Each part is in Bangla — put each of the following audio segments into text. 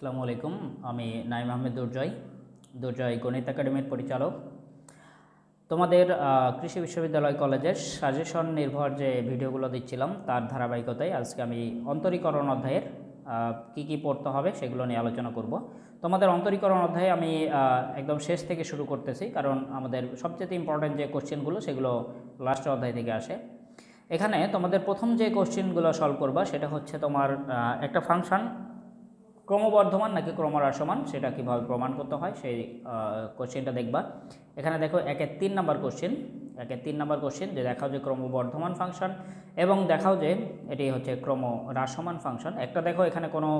আসসালামু আলাইকুম। আমি নাইম আহমেদ দুর্জয় দুর্জয় গণিত একাডেমির পরিচালক। তোমাদের কৃষি বিশ্ববিদ্যালয় কলেজের সাজেশন নির্ভর যে ভিডিওগুলো দিচ্ছিলাম, তার ধারাবাহিকতায় আজকে আমি অন্তরীকরণ অধ্যায়ের কি কি পড়তে হবে সেগুলো নিয়ে আলোচনা করব। তোমাদের অন্তরীকরণ অধ্যায়ে আমি একদম শেষ থেকে শুরু করতেছি, কারণ আমাদের সবচেয়ে ইম্পর্ট্যান্ট যে কোশ্চেনগুলো সেগুলো লাস্ট অধ্যায় থেকে আসে। এখানে তোমাদের প্রথম যে কোশ্চেনগুলো সলভ করবা, সেটা হচ্ছে তোমার একটা ফাংশন ক্রমবর্ধমান নাকি ক্রমহ্রাসমান, সেটা কীভাবে প্রমাণ করতে হয় সেই কোশ্চেনটা দেখবা। এখানে দেখো একের তিন নাম্বার কোশ্চেন একের তিন নাম্বার কোশ্চেন যে দেখাও যে ক্রমবর্ধমান ফাংশন এবং দেখাও যে এটি হচ্ছে ক্রম হ্রাসমান ফাংশন একটা দেখো এখানে কোনো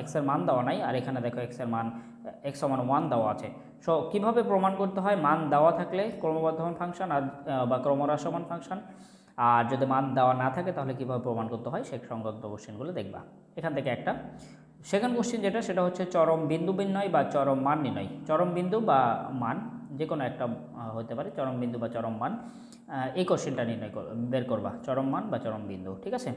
এক্সের মান দেওয়া নাই, আর এখানে দেখো এক্সের মান এক্স সমান ওয়ান দেওয়া আছে। সো কীভাবে প্রমাণ করতে হয় মান দেওয়া থাকলে ক্রমবর্ধমান ফাংশন আর বা ক্রমহ্রাসমান ফাংশন আর যদি মান দেওয়া না থাকে তাহলে কীভাবে প্রমাণ করতে হয় সেই সংক্রান্ত কোশ্চেনগুলো দেখবা। এখান থেকে একটা। সেকেন্ড কোশ্চেন যেটা, সেটা হচ্ছে চরম বিন্দু নির্ণয় বা চরম মান নির্ণয়। চরম বিন্দু বা মান যে কোনো একটা হতে পারে, চরম বিন্দু বা চরম মান এই কোশ্চেনটা নির্ণয় বের করবা, চরম মান বা চরম বিন্দু, ঠিক আছে?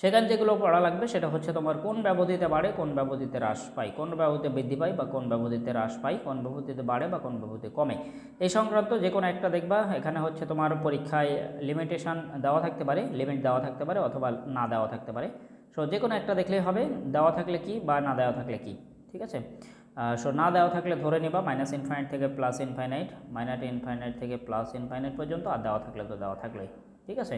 সেখানে যেগুলো পড়া লাগবে, সেটা হচ্ছে তোমার কোন ব্যবধিতে বাড়ে, কোন ব্যবধিতে হ্রাস পায়, কোন ব্যবধিতে বৃদ্ধি পায় বা কোন ব্যবধিতে হ্রাস পায়, কোন ব্যবধিতে বাড়ে বা কোন ব্যবধিতে কমে। এই সংক্রান্ত যে কোনো একটা দেখবা, এখানে হচ্ছে তোমার পরীক্ষায় লিমিটেশন দেওয়া থাকতে পারে লিমিট দেওয়া থাকতে পারে অথবা না দেওয়া থাকতে পারে। সো যে কোনো একটা দেখলেই হবে, দেওয়া থাকলে কি বা না দেওয়া থাকলে কি, ঠিক আছে? সো না দেওয়া থাকলে ধরে নিবা মাইনাস ইনফাইনাইট থেকে প্লাস ইনফাইনাইট মাইনাস ইনফাইনাইট থেকে প্লাস ইনফাইনাইট পর্যন্ত, আর দেওয়া থাকলে তো দেওয়া থাকলেই, ঠিক আছে?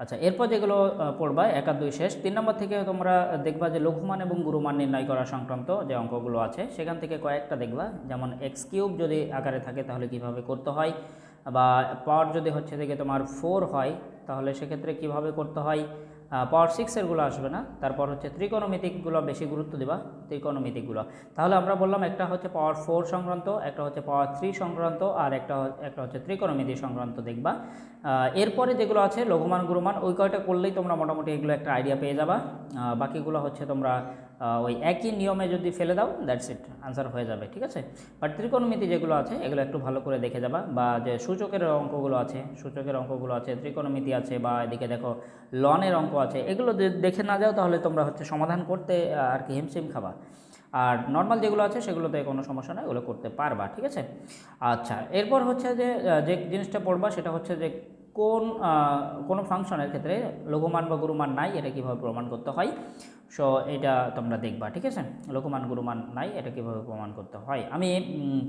আচ্ছা এরপর যেগুলো পড়বা, এক আর দুই শেষ। তিন নম্বর থেকে তোমরা দেখবা যে লঘুমান এবং গুরুমান নির্ণয় করা সংক্রান্ত যে অঙ্কগুলো আছে, সেখান থেকে কয়েকটা দেখবা। যেমন এক্স কিউব যদি আকারে থাকে, তাহলে কীভাবে করতে হয়? বা পাওয়ার যদি হচ্ছে থেকে তোমার ফোর হয়, তাহলে সেক্ষেত্রে কীভাবে করতে হয়? পাওয়ার সিক্সেরগুলো আসবে না, তারপর হচ্ছে ত্রিকোণমিতিকগুলো বেশি গুরুত্ব দিবা ত্রিকোণমিতিকগুলো তাহলে আমরা বললাম একটা হচ্ছে পাওয়ার ফোর সংক্রান্ত, একটা হচ্ছে পাওয়ার থ্রি সংক্রান্ত, আর একটা একটা হচ্ছে ত্রিকোণমিতি সংক্রান্ত দেখবা। এরপরে যেগুলো আছে, লঘুমান গুরুমান, ওই কয়টা করলেই তোমরা মোটামুটি এগুলো একটা আইডিয়া পেয়ে যাবা। বাকিগুলো হচ্ছে তোমরা ওই একই নিয়মে যদি ফেলে দাও দ্যাটস ইট আনসার হয়ে যাবে, ঠিক আছে? বাট ত্রিকোণমিতি যেগুলো আছে, এগুলো একটু ভালো করে দেখে যাবা, বা যে সূচকের অঙ্কগুলো আছে, সূচকের অঙ্কগুলো আছে, ত্রিকোণমিতি আছে, বা এদিকে দেখো লনের অঙ্ক আছে, এগুলো দেখে না যাও তাহলে তোমরা হচ্ছে সমাধান করতে আর কি হিমশিম খাবা। আর নর্মাল যেগুলো আছে, সেগুলোতে কোনো সমস্যা নয় ওগুলো করতে পারবা, ঠিক আছে? আচ্ছা এরপর হচ্ছে যে যে জিনিসটা পড়বা, সেটা হচ্ছে যে কোন কোনো ফাংশনের ক্ষেত্রে লঘুমান বা গুরুমান নাই, এটা কীভাবে প্রমাণ করতে হয়? সো এটা তোমরা দেখবা, ঠিক আছে? লঘুমান, গুরুমান নাই, এটা কীভাবে প্রমাণ করতে হয়? আমি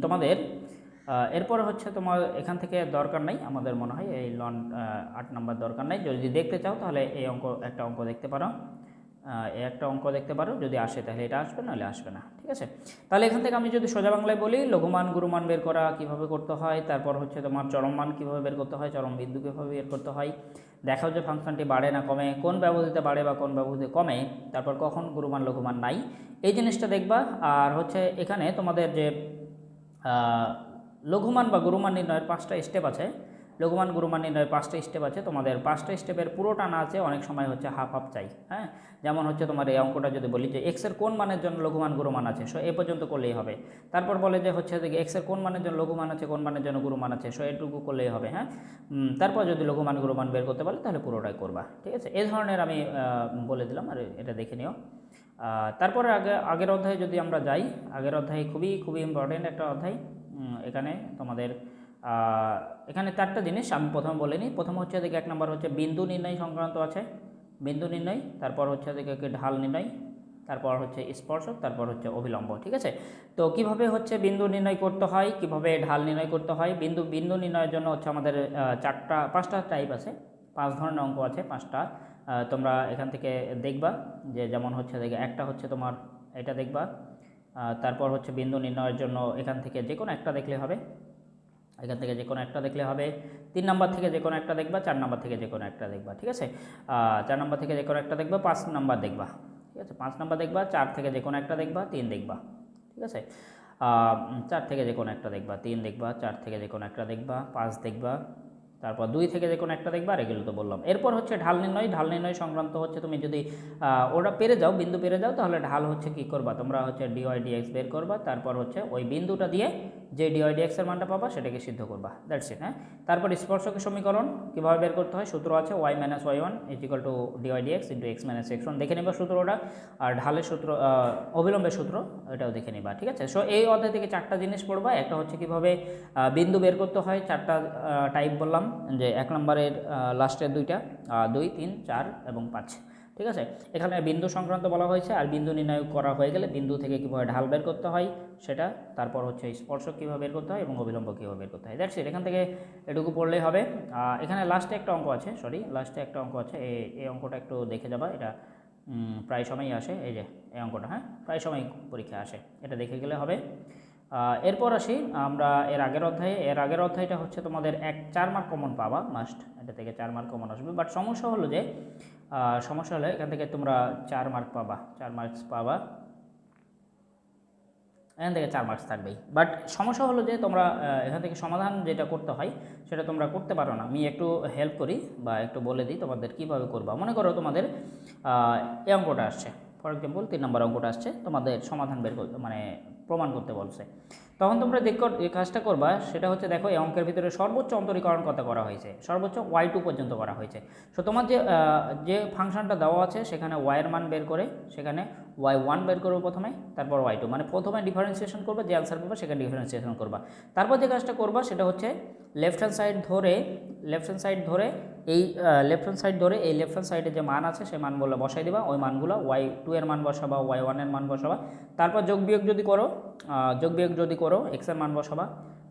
তোমাদের এরপরে হচ্ছে তোমার এখান থেকে দরকার নাই, আমাদের মনে হয় এই লন আট নাম্বার দরকার নাই। যদি দেখতে চাও, তাহলে এই অঙ্ক, একটা অঙ্ক দেখতে পারো। একটা অঙ্ক দেখতে পারো, যদি আসে তাহলে এটা আসবে, নাহলে আসবে না, ঠিক আছে? তাহলে এখান থেকে আমি যদি সোজা বাংলায় বলি, লঘুমান গুরুমান বের করা কীভাবে করতে হয়, তারপর হচ্ছে তোমার চরম মান কীভাবে বের করতে হয়, চরম বিন্দু কীভাবে বের করতে হয়, দেখাও যে ফাংশনটি বাড়ে না কমে, কোন ব্যবধিতে বাড়ে বা কোন ব্যবধিতে কমে, তারপর কখন গুরুমান লঘুমান নাই, এই জিনিসটা দেখবা, আর হচ্ছে এখানে তোমাদের যে লঘুমান বা গুরুমান নির্ণয়ের পাঁচটা স্টেপ আছে লঘুমান গুরুমান নির্ণয়ের পাঁচটা স্টেপ আছে তোমাদের। পাঁচটা স্টেপের পুরোটা না আছে, অনেক সময় হচ্ছে হাফ হাফ চাই হ্যাঁ? যেমন হচ্ছে তোমার এই অঙ্কটা যদি বলি যে এক্সের কোন মানের জন্য লঘুমান গুরুমান আছে সো এ পর্যন্ত করলেই হবে। তারপর বলে যে হচ্ছে এক্সের কোন মানের জন্য লঘুমান আছে, কোন মানের জন্য গুরুমান আছে সো এটুকু করলেই হবে হ্যাঁ? তারপর যদি লঘুমান গুরুমান বের করতে পারলে তাহলে পুরোটাই করবা, ঠিক আছে? এ ধরনের আমি বলে দিলাম, আর এটা দেখে নিও। তারপরে আগে, আগের অধ্যায়ে যদি আমরা যাই, আগের অধ্যায় খুবই খুবই ইম্পর্টেন্ট একটা অধ্যায় এখানে তোমাদের এখানে চারটা জিনিস আমি প্রথম বলে নিই। প্রথম হচ্ছে দেখে এক নম্বর হচ্ছে বিন্দু নির্ণয় সংক্রান্ত আছে। বিন্দু নির্ণয়, তারপর হচ্ছে দেখে ঢাল নির্ণয়, তারপর হচ্ছে স্পর্শক, তারপর হচ্ছে অবিলম্ব ঠিক আছে? তো কীভাবে হচ্ছে বিন্দু নির্ণয় করতে হয়, কীভাবে ঢাল নির্ণয় করতে হয়? বিন্দু বিন্দু নির্ণয়ের জন্য হচ্ছে আমাদের চারটা, পাঁচটা টাইপ আছে। পাঁচ ধরনের অঙ্ক আছে, পাঁচটা। তোমরা এখান থেকে দেখবা যে যেমন হচ্ছে দেখে একটা হচ্ছে তোমার, এটা দেখবা। তারপর হচ্ছে বিন্দু নির্ণয়ের জন্য এখান থেকে যে কোনো একটা দেখলে হবে। এখান থেকে যে কোনো একটা দেখলে হবে। তিন নাম্বার থেকে যে কোনো একটা দেখবা, চার নাম্বার থেকে যে কোনো একটা দেখবা, ঠিক আছে? চার নাম্বার থেকে যে কোনো একটা দেখবা, পাঁচ নাম্বার দেখবা, ঠিক আছে? পাঁচ নাম্বার দেখবা, চার থেকে যে কোনো একটা দেখবা, তিন দেখবা, ঠিক আছে? চার থেকে যে কোনো একটা দেখবা, তিন দেখবা, চার থেকে যে কোনো একটা দেখবা, পাঁচ দেখবা তারপর দুই থেকে যে কোনো একটা দেখবা আর এগুলো তো বললাম। এরপর হচ্ছে ঢাল নির্ণয়। ঢাল নির্ণয় সংক্রান্ত হচ্ছে তুমি যদি ওটা পেরে যাও, বিন্দু পেরে যাও, তাহলে ঢাল হচ্ছে কি করবা? তোমরা হচ্ছে ডিওয়াই ডিএক্স বের করবা, তারপর হচ্ছে ওই বিন্দুটা দিয়ে যে ডিওয়াই ডিএক্স এর মানটা পাবা, সেটাকে সিদ্ধ করবা। দ্যাটস ইট হ্যাঁ? তারপর স্পর্শকের সমীকরণ, কীভাবে বের করতে হয়? সূত্র আছে y minus y one is equal to d y d x into x minus x one দেখে নিবা সূত্রটা, আর ঢালের সূত্র অবিলম্বের সূত্র, এটাও দেখে নিবা, ঠিক আছে? সো এই অধ্যায় থেকে চারটা জিনিস পড়বা। একটা হচ্ছে কীভাবে বিন্দু বের করতে হয়, চারটা টাইপ বললাম। যে এক নম্বরের লাস্টের দুইটা দুই, তিন, চার এবং পাঁচ। ঠিক আছে? এখানে বিন্দু সংক্রান্ত বলা হয়েছে, আর বিন্দু নির্ণয় করা হয়ে গেলে বিন্দু থেকে কীভাবে ঢাল বের করতে হয় সেটা, তারপর হচ্ছে স্পর্শক কীভাবে বের করতে হয় এবং অবিলম্ব কীভাবে বের করতে হয়। ইট এখান থেকে এটুকু পড়লেই হবে। এখানে লাস্টে একটা অঙ্ক আছে সরি লাস্টে একটা অঙ্ক আছে। এই অঙ্কটা একটু দেখে যাবা, এটা প্রায় সময়ই আসে। এই যে, এই অঙ্কটা হ্যাঁ? প্রায় সময় পরীক্ষা আসে। এটা দেখে গেলে হবে। এরপর আসি, আমরা এর আগের অধ্যায়ে। এর আগের অধ্যায়টা হচ্ছে তোমাদের এক চার মার্ক কমন পাবা মাস্ট এটা থেকে চার মার্ক কমন আসবে। বাট সমস্যা হলো যে সমস্যা হলে এখান থেকে তোমরা চার মার্ক পাবা, চার মার্কস পাবা। এখান থেকে চার মার্কস থাকবেই। বাট সমস্যা হলো যে, তোমরা এখান থেকে সমাধান যেটা করতে হয়, সেটা তোমরা করতে পারো না। আমি একটু হেল্প করি বা একটু বলে দিই তোমাদের কীভাবে করবা। মনে করো তোমাদের এই অঙ্কটা আসছে। ফর এক্সাম্পল তিন নম্বর অঙ্কটা আসছে, তোমাদের সমাধান বের করতে মানে প্রমাণ করতে বলছে। তখন তোমরা যে কাজটা করবা, সেটা হচ্ছে দেখো, এই অঙ্কের ভিতরে সর্বোচ্চ অন্তরীকরণ কত করা হয়েছে? সর্বোচ্চ ওয়াই টু পর্যন্ত করা হয়েছে। সো তোমার যে যে ফাংশনটা দেওয়া আছে, সেখানে ওয়াইয়ের মান বের করে, সেখানে ওয়াই ওয়ান বের করব প্রথমে, তারপর ওয়াই টু মানে প্রথমে ডিফারেন্সিয়েশন করবা, যে অ্যান্সার পাবা, সেখানে ডিফারেন্সিয়েশন করবা। তারপর যে কাজটা করবা, সেটা হচ্ছে লেফট হ্যান্ড সাইড ধরে লেফট হ্যান্ড সাইড ধরে এই লেফট হ্যান্ড সাইড ধরে এই লেফট হ্যান্ড সাইডে যে মান আছে, সেই মানগুলো বসাই দিবা। ওই মানগুলো ওয়াই টু এর মান বসাবা ওয়াই ওয়ানের মান বসাবা। তারপর যোগ বিয়োগ যদি করো যোগ বিয়োগ যদি করো এক্সের মান বসাবা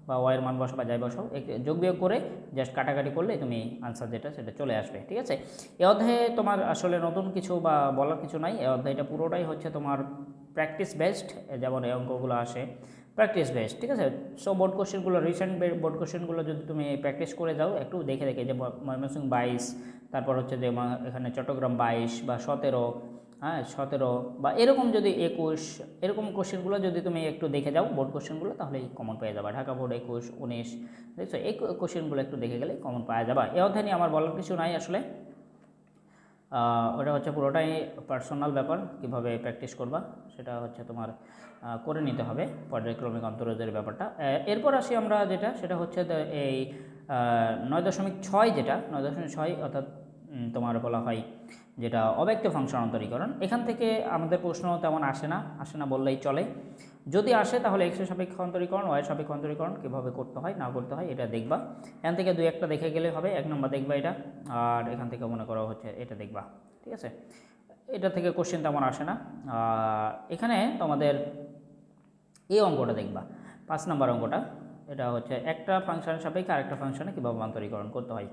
বা ওয়াইয়ের মান বসাবা, যাই বসাও যোগ বিয়োগ করে জাস্ট কাটাকাটি করলে তুমি আনসার যেটা, সেটা চলে আসবে, ঠিক আছে? এই অধ্যায়ে তোমার আসলে নতুন কিছু বা বলার কিছু নাই। এই অধ্যায়টা পুরোটাই হচ্ছে তোমার প্র্যাকটিস বেসড যেমন এই অঙ্কগুলো আসে। প্র্যাকটিস বেসড ঠিক আছে? সো বোর্ড কোশ্চেনগুলো রিসেন্ট বোর্ড কোশ্চেনগুলো যদি তুমি প্র্যাকটিস করে যাও একটু দেখে দেখে, যে ম- ময়মনসিংহ বাইশ, তারপর হচ্ছে যে এখানে চট্টগ্রাম বাইশ বা সতেরো হ্যাঁ সতেরো বা এরকম যদি একুশ, এরকম কোশ্চেনগুলো যদি তুমি একটু দেখে যাও বোর্ড কোশ্চেনগুলো তাহলে কমন পেয়ে যাবা। ঢাকা বোর্ড একুশ, উনিশ, দেখছ? এই কোশ্চেনগুলো একটু দেখে গেলে কমন পাওয়া যাবা। এ অধ্যায় নিয়ে আমার বলার কিছু নাই আসলে। ওটা হচ্ছে পুরোটাই পার্সোনাল ব্যাপার, কীভাবে প্র্যাকটিস করবা সেটা হচ্ছে তোমার করে নিতে হবে পর্যায়ক্রমিক অন্তরজের ব্যাপারটা। এরপর আসি আমরা যেটা, সেটা হচ্ছে এই নয় দশমিক ছয় যেটা, নয় দশমিক ছয় অর্থাৎ তোমার বলা হয় যেটা অব্যক্ত ফাংশন অন্তরীকরণ। এখান থেকে আমাদের প্রশ্ন তেমন আসে না আসে না বললেই চলে। যদি আসে তাহলে এক্সের সাপেক্ষ অন্তরীকরণ ওয়াই সাপেক্ষ অন্তরীকরণ কীভাবে করতে হয়, না করতে হয়, এটা দেখবা। এখান থেকে দুই একটা দেখে গেলে হবে, এক নম্বর দেখবা এটা, আর এখান থেকে মনে করা হচ্ছে এটা দেখবা, ঠিক আছে? এটা থেকে কোশ্চেন তেমন আসে না। এখানে তোমাদের এই অঙ্কটা দেখবা, পাঁচ নম্বর অঙ্কটা। এটা হচ্ছে একটা ফাংশনের সাপেক্ষে আরেকটা ফাংশনে কীভাবে অন্তরীকরণ করতে হয়।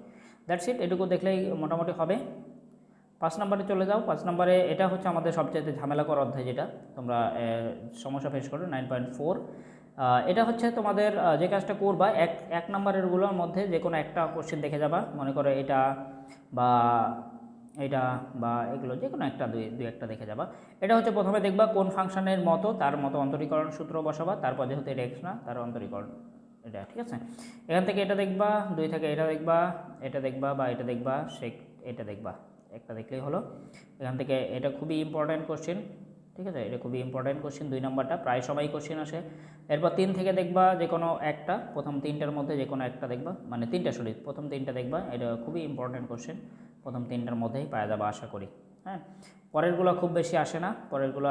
দ্যাটস ইট এটুকু দেখলেই মোটামুটি হবে। পাঁচ নম্বরে চলে যাও, পাঁচ নম্বরে এটা হচ্ছে আমাদের সবচেয়ে ঝামেলাকর অধ্যায় যেটা। তোমরা সমস্যা ফেস করো নাইন পয়েন্ট ফোর এটা হচ্ছে তোমাদের যে কাজটা করবা, এক এক নম্বরেরগুলোর মধ্যে যে কোনো একটা কোশ্চেন দেখে যাবা। মনে করো এটা বা এটা বা এগুলো যে কোনো একটা দুই দুই একটা দেখে যাবা। এটা হচ্ছে প্রথমে দেখবা কোন ফাংশনের মতো, তার মতো অন্তরীকরণ সূত্র বসাবা, তারপর যেহেতু এটা এক্স না, তার অন্তরীকরণ এটা, ঠিক আছে? এখান থেকে এটা দেখবা, দুই থেকে এটা দেখবা এটা দেখবা বা এটা দেখবা, সে, এটা দেখবা। একটা দেখলেই হলো। এখান থেকে এটা খুবই ইম্পর্ট্যান্ট কোশ্চেন ঠিক আছে? এটা খুবই ইম্পর্ট্যান্ট কোশ্চেন দুই নম্বরটা প্রায় সবাই কোশ্চেন আসে। এরপর তিন থেকে দেখবা যে কোনো একটা, প্রথম তিনটার মধ্যে যে কোনো একটা দেখবা মানে তিনটা সরি প্রথম তিনটা দেখবা, এটা খুবই ইম্পর্ট্যান্ট কোশ্চেন প্রথম তিনটার মধ্যেই পাওয়া যাবে আশা করি হ্যাঁ? পরেরগুলো খুব বেশি আসে না, পরেরগুলো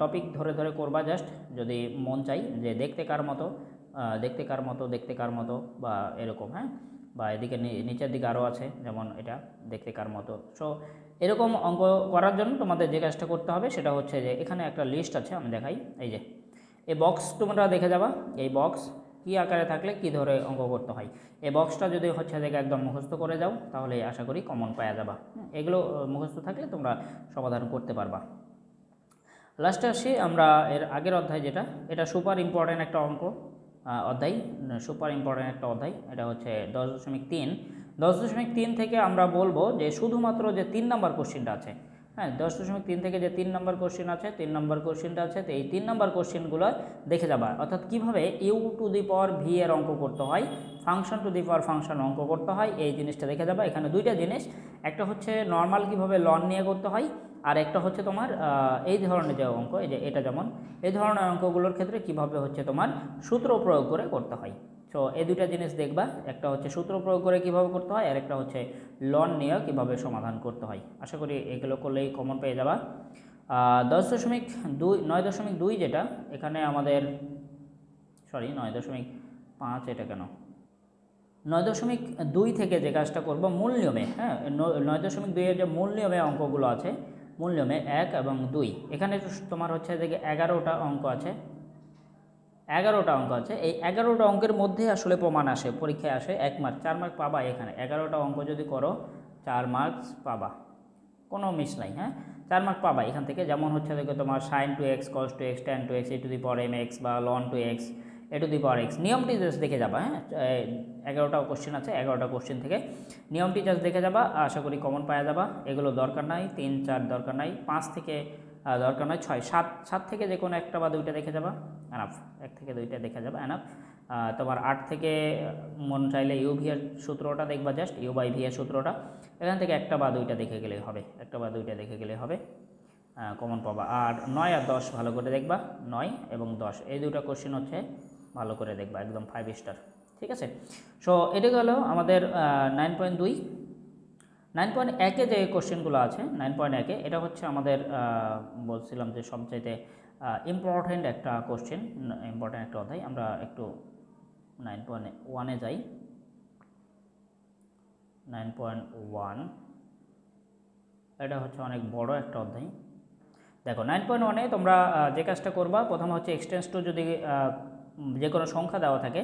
টপিক ধরে ধরে করবা জাস্ট যদি মন চাই যে দেখতে কার মতো দেখতে কার মতো, দেখতে কার মতো বা এরকম হ্যাঁ? বা এদিকে নিচের দিকে আরও আছে, যেমন এটা দেখতে কার মতো। সো এরকম অঙ্ক করার জন্য তোমাদের যে কাজটা করতে হবে সেটা হচ্ছে যে এখানে একটা লিস্ট আছে, আমি দেখাই। এই যে, এই বক্স তোমরা দেখে যাবা। এই বক্স কী আকারে থাকলে কি ধরে অঙ্ক করতে হয়। এই বক্সটা যদি হচ্ছে দেখে একদম মুখস্থ করে যাও, তাহলে আশা করি কমন পাওয়া যাবা। এগুলো মুখস্থ থাকলে তোমরা সমাধান করতে পারবা। লাস্টে আসি আমরা এর আগের অধ্যায় যেটা, এটা সুপার ইম্পর্ট্যান্ট একটা অঙ্ক। অধ্যায় সুপার ইম্পর্ট্যান্ট একটা অধ্যায়, এটা হচ্ছে দশ দশমিক তিন। দশ দশমিক তিন থেকে আমরা বলব যে শুধুমাত্র যে তিন নম্বর কোশ্চেনটা আছে হ্যাঁ দশ দশমিক তিন থেকে যে তিন নম্বর কোশ্চেন আছে, তিন নম্বর কোশ্চেনটা আছে, তো এই তিন নম্বর কোশ্চেনগুলো দেখে যাবা। অর্থাৎ কীভাবে u to the power v এর অঙ্ক করতে হয় function to the power function অঙ্ক করতে হয়, এই জিনিসটা দেখে যাবা। এখানে দুইটা জিনিস, একটা হচ্ছে নর্মাল কীভাবে লন নিয়ে করতে হয় আর একটা হচ্ছে তোমার এই ধরনের যে অঙ্ক, এই যে এটা যেমন, এই ধরনের অঙ্কগুলোর ক্ষেত্রে কীভাবে হচ্ছে তোমার সূত্র প্রয়োগ করে করতে হয়। সো এই দুইটা জিনিস দেখবা, একটা হচ্ছে সূত্র প্রয়োগ করে কীভাবে করতে হয় আর একটা হচ্ছে লন নিয়ে কীভাবে সমাধান করতে হয়। আশা করি এগুলো করলেই কমন পেয়ে যাবা। দশ দশমিক দুই, নয় দশমিক দুই যেটা, এখানে আমাদের সরি নয় দশমিক পাঁচ এটা কেন? নয় দশমিক দুই থেকে যে কাজটা করব মূল নিয়মে হ্যাঁ নয় দশমিক দুইয়ের যে মূল নিয়মে অঙ্কগুলো আছে মূল নিয়মে এক এবং দুই। এখানে তোমার হচ্ছে যে এগারোটা অঙ্ক আছে। এগারোটা অঙ্ক আছে। এই এগারোটা অঙ্কের মধ্যে আসলে প্রমাণ আসে, পরীক্ষায় আসে এক মার্ক চার মার্ক পাবা এখানে। এগারোটা অঙ্ক যদি করো, চার মার্কস পাবা। কোনো মিস নাই হ্যাঁ? চার মার্ক পাবা এখান থেকে। যেমন হচ্ছে দেখো তোমার sine two x cos two x tan two x a to the power m x বা ln two x a to the power x নিয়মটি জাস্ট দেখে যাবা হ্যাঁ? এগারোটা কোশ্চেন আছে, এগারোটা কোশ্চেন থেকে। নিয়মটি জাস্ট দেখে যাবা, আশা করি কমন পাওয়া যাবা। এগুলো দরকার নাই, তিন, চার দরকার নাই, পাঁচ থেকে দরকার নয় ছয়, সাত সাত থেকে যে কোনো একটা বা দুইটা দেখে যাবা। এনাফ এক থেকে দুইটা দেখে যাবা এনাফ তোমার আট থেকে মন চাইলে ইউ ভি এর সূত্রটা দেখবা জাস্ট ইউ বাই ভি এর সূত্রটা। এখান থেকে একটা বা দুইটা দেখে গেলেই হবে, একটা বা দুইটা দেখে গেলেই হবে। কমন পাবা। আর নয় আর দশ ভালো করে দেখবা, নয় এবং দশ। এই দুটো কোশ্চেন হচ্ছে ভালো করে দেখবা, একদম ফাইভ স্টার ঠিক আছে? সো এটা গেল আমাদের নাইন পয়েন্ট দুই নাইন পয়েন্ট একে যে কোশ্চেনগুলো আছে নাইন পয়েন্ট একে এটা হচ্ছে আমাদের বলছিলাম যে সবচাইতে ইম্পর্টেন্ট একটা কোশ্চেন ইম্পর্টেন্ট একটা অধ্যায়। আমরা একটু নাইন পয়েন্ট ওয়ানে যাই। নাইন পয়েন্ট ওয়ান এটা হচ্ছে অনেক বড় একটা অধ্যায়। দেখো নাইন পয়েন্ট ওয়ানে তোমরা যে কাজটা করবা, প্রথম হচ্ছে এক্সটেন্স টু যদি যে কোনো সংখ্যা দেওয়া থাকে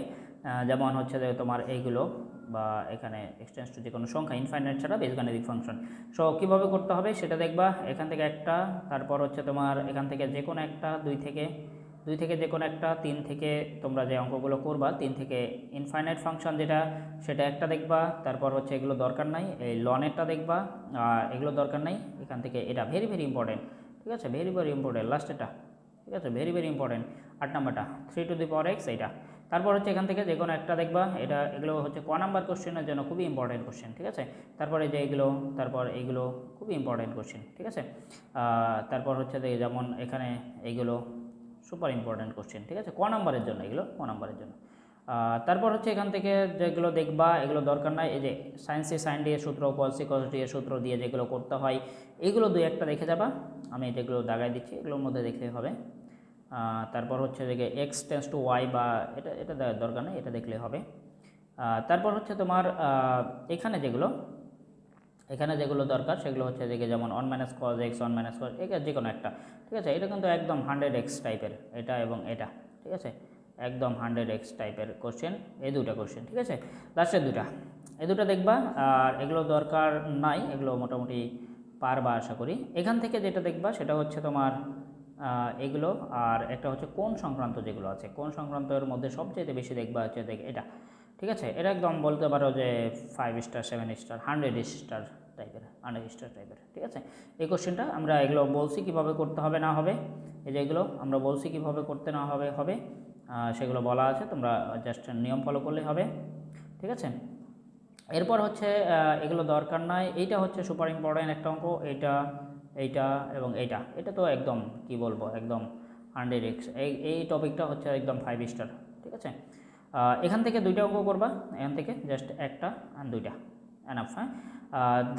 যেমন হচ্ছে যে তোমার এইগুলো বা এখানে এক্সটেন্স টু যে কোনো সংখ্যা ইনফাইনাইট ছাড়া বীজগাণিতিক ফাংশন সো কীভাবে করতে হবে সেটা দেখবা, এখান থেকে একটা, তারপর হচ্ছে তোমার এখান থেকে যে কোনো একটা, দুই থেকে দুই থেকে যে কোনো একটা, তিন থেকে তোমরা যে অঙ্কগুলো করবা, তিন থেকে ইনফাইনাইট ফাংশন যেটা, সেটা একটা দেখবা, তারপর হচ্ছে এগুলো দরকার নাই, এই লনেরটা দেখবা, আর এগুলো দরকার নাই, এখান থেকে এটা ভেরি ভেরি ইম্পর্টেন্ট ঠিক আছে? ভেরি ভেরি ইম্পর্টেন্ট লাস্ট এটা। ঠিক আছে? ভেরি ভেরি ইম্পর্টেন্ট আট নাম্বারটা। Three to the power x এইটা। তারপর হচ্ছে এখান থেকে যে কোনো একটা দেখবা, এটা এগুলো হচ্ছে ক নাম্বার কোশ্চেনের জন্য খুবই ইম্পর্টেন্ট কোশ্চেন ঠিক আছে? তারপরে যে এগুলো, তারপর এইগুলো খুবই ইম্পর্টেন্ট কোশ্চেন ঠিক আছে? তারপর হচ্ছে যে যেমন এখানে এইগুলো সুপার ইম্পর্টেন্ট কোশ্চেন ঠিক আছে? ক নাম্বারের জন্য এগুলো, ক নাম্বারের জন্য। তারপর হচ্ছে এখান থেকে যেগুলো দেখবা, এগুলো দরকার নাই। এই যে সায়েন্সে সাইন দিয়ে সূত্র কলসি কস দিয়ে সূত্র দিয়ে যেগুলো করতে হয়, এগুলো দুই একটা দেখে যাবা। আমি যেগুলো দাগাই দিচ্ছি, এগুলোর মধ্যে দেখলে হবে। তারপর হচ্ছে যে এক্স টেন্স টু ওয়াই বা এটা এটা দরকার নেই, এটা দেখলে হবে। তারপর হচ্ছে তোমার এখানে যেগুলো এখানে যেগুলো দরকার, সেগুলো হচ্ছে যে যেমন on minus cos x on minus cos এটা যে কোনো একটা, ঠিক আছে? এটা কিন্তু একদম হান্ড্রেড এক্স টাইপের এটা এবং এটা, ঠিক আছে? একদম হান্ড্রেড এক্স টাইপের কোশ্চেন এই দুটা কোশ্চেন ঠিক আছে? লাস্টের দুটা এই দুটো দেখবা, আর এগুলো দরকার নাই, এগুলো মোটামুটি পারবা আশা করি। এখান থেকে যেটা দেখবা, সেটা হচ্ছে তোমার এগুলো, আর একটা হচ্ছে কোন সংক্রান্ত যেগুলো আছে। কোন সংক্রান্তের মধ্যে সবচেয়ে বেশি দেখবা হচ্ছে দেখ, এটা, ঠিক আছে? এটা একদম বলতে পারো যে five star seven star hundred star টাইপের হান্ড্রেড স্টার টাইপের ঠিক আছে? এই কোশ্চেনটা আমরা এগুলো বলছি কীভাবে করতে হবে, না হবে? এই যে এগুলো আমরা বলছি কীভাবে করতে না হবে হবে? সেগুলো বলা আছে, তোমরা জাস্ট নিয়ম ফলো করলেই হবে, ঠিক আছে? এরপর হচ্ছে এগুলো দরকার নাই, এইটা হচ্ছে সুপার ইম্পর্টেন্ট একটা অঙ্ক, এইটা এইটা এবং এইটা। এটা তো একদম, কি বলব, একদম হান্ড্রেড এক্স এই এই টপিকটা হচ্ছে একদম ফাইভ স্টার ঠিক আছে? এখান থেকে দুইটা অঙ্ক করবা, এখান থেকে জাস্ট একটা আর দুইটা এনাফ হ্যাঁ?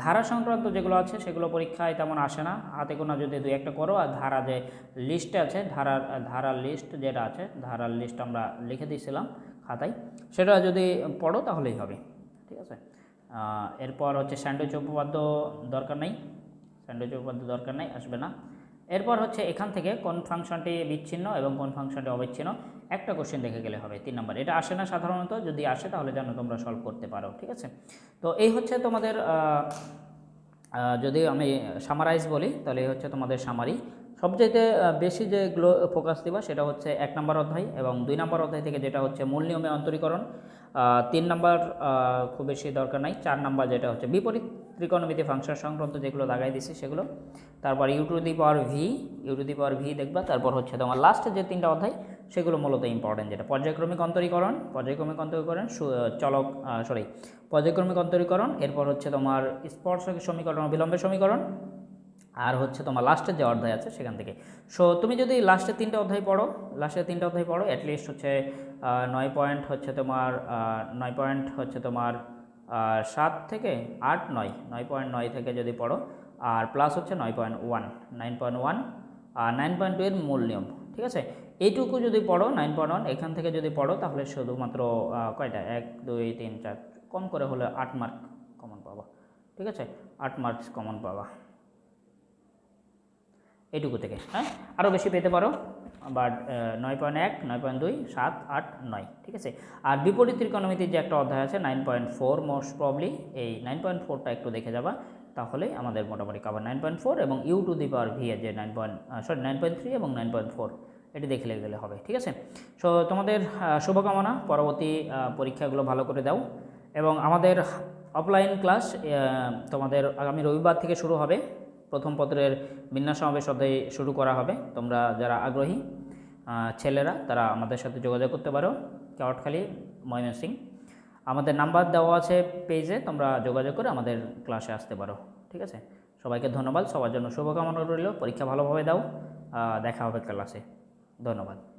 ধারা সংক্রান্ত যেগুলো আছে সেগুলো পরীক্ষায় তেমন আসে না। হাতে গোনা যদি দুই একটা করো আর ধারা যে লিস্টে আছে, ধারার ধারার লিস্ট যেটা আছে, ধারার লিস্ট আমরা লিখে দিয়েছিলাম খাতায়, সেটা যদি পড়ো তাহলেই হবে, ঠিক আছে? এরপর হচ্ছে স্যান্ডউইচ উপপাদ্য দরকার নেই, স্যান্ডউইচ উপপাদ্য দরকার নেই, আসবে না। এরপর হচ্ছে এখান থেকে কোন ফাংশনটি বিচ্ছিন্ন এবং কোন ফাংশনটি অবিচ্ছিন্ন একটা কোশ্চেন দেখে গেলে হবে তিন নম্বর। এটা আসে না সাধারণত যদি আসে তাহলে যেন তোমরা সলভ করতে পারো ঠিক আছে? তো এই হচ্ছে তোমাদের যদি আমি সামারাইজ বলি তাহলে এই হচ্ছে তোমাদের সামারি আহ, বেশি যে গ্লো ফোকাস দিবা সেটা হচ্ছে এক নম্বর অধ্যায় এবং দুই নম্বর অধ্যায় থেকে যেটা হচ্ছে মূল নিয়মে অন্তরীকরণ। তিন নম্বর খুব বেশি দরকার নাই চার নম্বর যেটা হচ্ছে বিপরীত ত্রিকোণমিতি ফাংশন সংক্রান্ত যেগুলো দাগাই দিছি সেগুলো। তারপর u the power v u to the power v দেখবা তারপর হচ্ছে তোমার লাস্টে যে তিনটা অধ্যায় সেগুলো মূলত ইম্পর্টেন্ট যেটা। পর্যায়ক্রমিক অন্তরীকরণ পর্যায়ক্রমিক অন্তরীকরণ চলক সরি পর্যায়ক্রমিক অন্তরীকরণ, এরপর হচ্ছে তোমার স্পর্শক সমীকরণ অবিলম্বের সমীকরণ, আর হচ্ছে তোমার লাস্টের যে অধ্যায় আছে সেখান থেকে। সো তুমি যদি লাস্টের তিনটে অধ্যায় পড়ো লাস্টের তিনটে অধ্যায় পড়ো অ্যাটলিস্ট হচ্ছে নয় পয়েন্ট হচ্ছে তোমার নয় পয়েন্ট হচ্ছে তোমার সাত থেকে আট, নয় নয় পয়েন্ট নয় থেকে যদি পড়ো, আর প্লাস হচ্ছে নয় point one nine point one আর নাইন পয়েন্ট টু এর মূল নিয়ম, ঠিক আছে? এইটুকু যদি পড়ো নাইন পয়েন্ট ওয়ান এখান থেকে যদি পড়ো, তাহলে শুধুমাত্র কয়টা? এক, দুই, তিন, চার, কম করে হলে আট মার্ক কমন পাবা। ঠিক আছে? আট মার্কস কমন পাবা। এইটুকু থেকে হ্যাঁ? আরও বেশি পেতে পারো বাট নয় পয়েন্ট এক, নয় পয়েন্ট দুই, সাত, আট, নয়, ঠিক আছে? আর বিপরীত ত্রিকোণমিতির যে একটা অধ্যায় আছে nine point four most probably এই নাইন পয়েন্ট ফোরটা একটু দেখে যাবা তাহলে আমাদের মোটামুটি কাভার নাইন পয়েন্ট ফোর এবং u to the power v এর যে nine point sorry nine point three এবং নাইন পয়েন্ট ফোর এটি দেখে গেলে হবে, ঠিক আছে? সো তোমাদের শুভকামনা। পরবর্তী পরীক্ষাগুলো ভালো করে দাও। এবং আমাদের অফলাইন ক্লাস তোমাদের আগামী রবিবার থেকে শুরু হবে। প্রথম পত্রের বিন্যাস সমাবেশ অধ্যায় শুরু করা হবে। তোমরা যারা আগ্রহী ছেলেরা, তারা আমাদের সাথে যোগাযোগ করতে পারো। কেওয়াটখালী, ময়মনসিং। আমাদের নাম্বার দেওয়া আছে পেজে তোমরা যোগাযোগ করে আমাদের ক্লাসে আসতে পারো, ঠিক আছে? সবাইকে ধন্যবাদ। সবার জন্য শুভকামনা রইল। পরীক্ষা ভালোভাবে দাও। দেখা হবে ক্লাসে ধন্যবাদ।